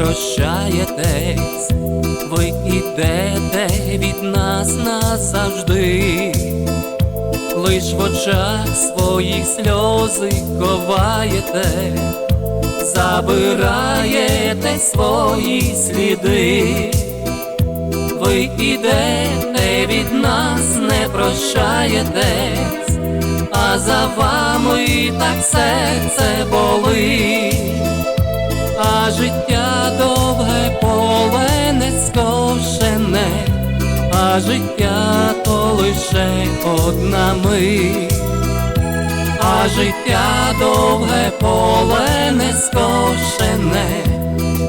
прощаєтесь, ви ідете від нас назавжди, лиш в очах своїх сльози ховаєте, забираєте свої сліди, ви ідете від нас, не прощаєтесь, а за вами так серце болить а життя то лише одна мить, а життя довге поле не скошене,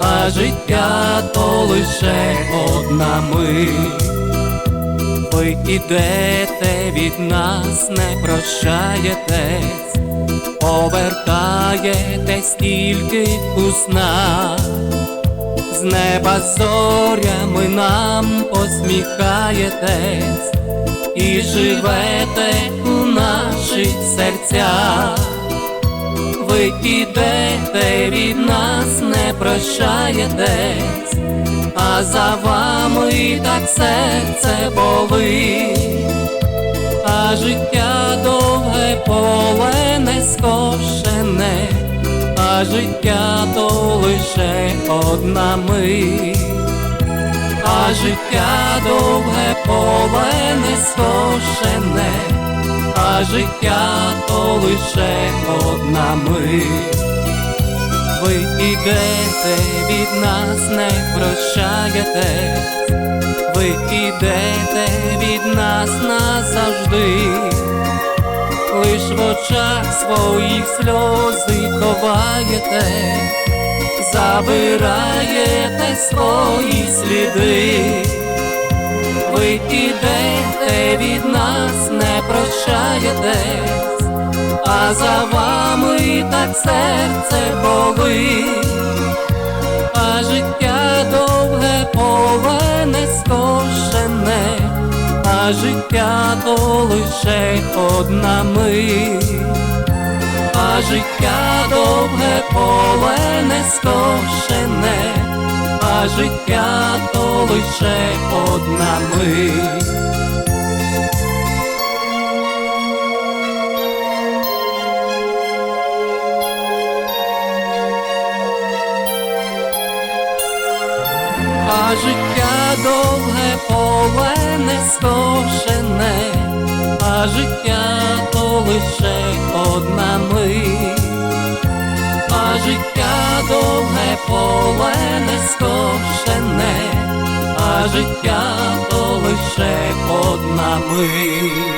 а життя то лише одна мить. Ви ідете від нас, не прощаєтесь, повертаєтесь тільки у снах, з неба зорями нам посміхаєтесь. І живете у наших серцях. Ви ідете від нас, не прощаєтесь, а за вами так серце болить, а життя довге поле не скошене, життя то лише одна мить, а життя довге поле не а життя то лише одна мить. Ви ідете від нас, не прощаєтесь, ви ідете від нас назавжди, лиш в очах своїх сльози ховаєте, забираєте свої сліди, ви ідете від нас, не прощаєтесь, а за вами так серце болить, життя то лише одна мить, а життя довге поле не скошене, а життя то лише одна мить. А життя довге поле не скошене, а життя то лише одна мить, а життя довге поле не скошене, а життя то лише одна мить.